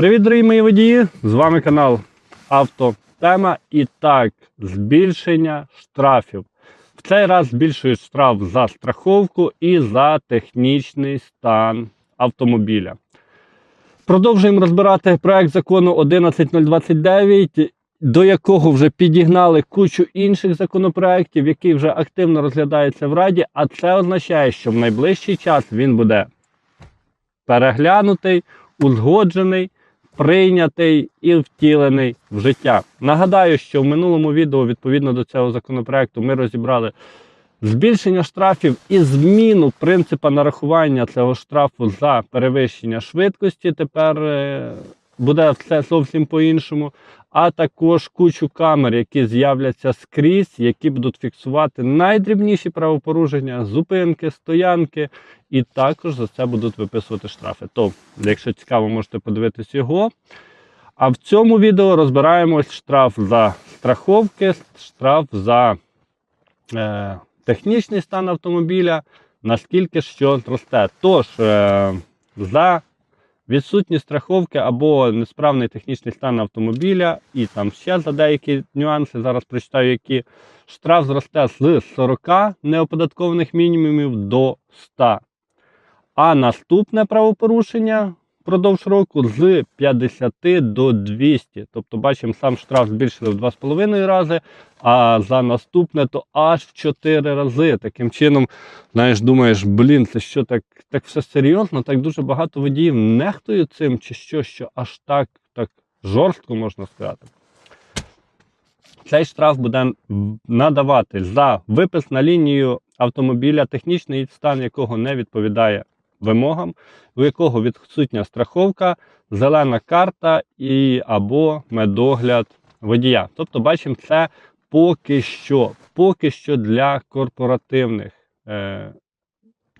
Привіт, дорогі мої водії! З вами канал Автотема. І так, збільшення штрафів. В цей раз збільшують штраф за страховку і за технічний стан автомобіля. Продовжуємо розбирати проект закону 11029, до якого вже підігнали кучу інших законопроєктів, які вже активно розглядаються в Раді. А це означає, що в найближчий час він буде переглянутий, узгоджений, прийнятий і втілений в життя. Нагадаю, що в минулому відео, відповідно до цього законопроекту, ми розібрали збільшення штрафів і зміну принципу нарахування цього штрафу за перевищення швидкості. Тепер е, буде все зовсім по-іншому. А також кучу камер, які з'являться скрізь, які будуть фіксувати найдрібніші правопорушення, зупинки, стоянки, і також за це будуть виписувати штрафи. То, якщо цікаво, можете подивитись його. А в цьому відео розбираємось штраф за страховки, штраф за е, технічний стан автомобіля, наскільки що зросте. Тож, е, за відсутність страховки або несправний технічний стан автомобіля, і там ще за деякі нюанси, зараз прочитаю, які. Штраф зросте з 40 неоподаткованих мінімумів до 100. А наступне правопорушення впродовж року з 50 до 200. Тобто, бачимо, сам штраф збільшили в 2,5 рази, а за наступне то аж в 4 рази. Таким чином, знаєш, думаєш, блін, це що так, так все серйозно, так дуже багато водіїв нехтують цим, чи що, що аж так, так жорстко можна сказати. Цей штраф буде надавати за випис на лінію автомобіля, технічний стан якого не відповідає вимогам, у якого відсутня страховка, зелена карта і або медогляд водія. Тобто, бачимо, це поки що, поки що для корпоративних е,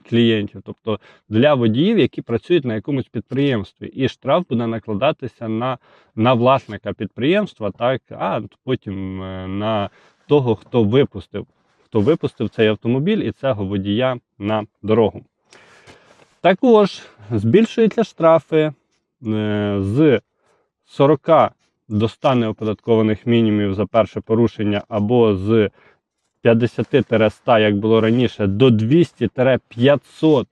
клієнтів, тобто для водіїв, які працюють на якомусь підприємстві, і штраф буде накладатися на, на власника підприємства, так, а потім е, на того, хто випустив, хто випустив цей автомобіль і цього водія на дорогу. Також збільшуються штрафи е, з 40 до 100 неоподаткованих мінімумів за перше порушення, або з 50-100, як було раніше, до 200-500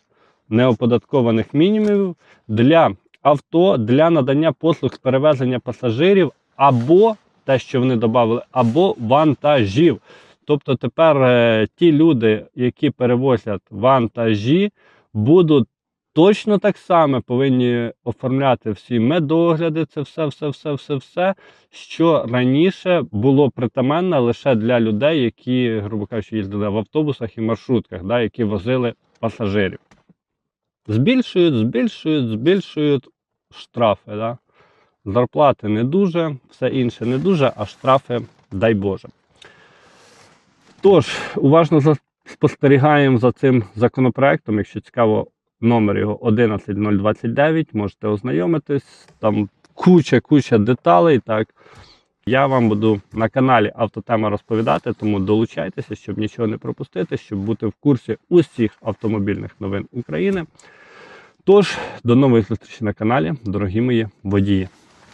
неоподаткованих мінімумів для авто для надання послуг з перевезення пасажирів, або те, що вони додали, або вантажів. Тобто тепер е, ті люди, які перевозять вантажі, будуть точно так само повинні оформляти всі медогляди, це все, все, все, все, все, що раніше було притаманне лише для людей, які, грубо кажучи, їздили в автобусах і маршрутках, да, які возили пасажирів. Збільшують, збільшують, збільшують штрафи. Да? Зарплати не дуже, все інше не дуже, а штрафи, дай Боже. Тож, уважно спостерігаємо за цим законопроектом. Якщо цікаво, номер його 11029, можете ознайомитись. Там куча-куча деталей. Так. Я вам буду на каналі Автотема розповідати, тому долучайтеся, щоб нічого не пропустити, щоб бути в курсі усіх автомобільних новин України. Тож, до нових зустрічей на каналі, дорогі мої водії.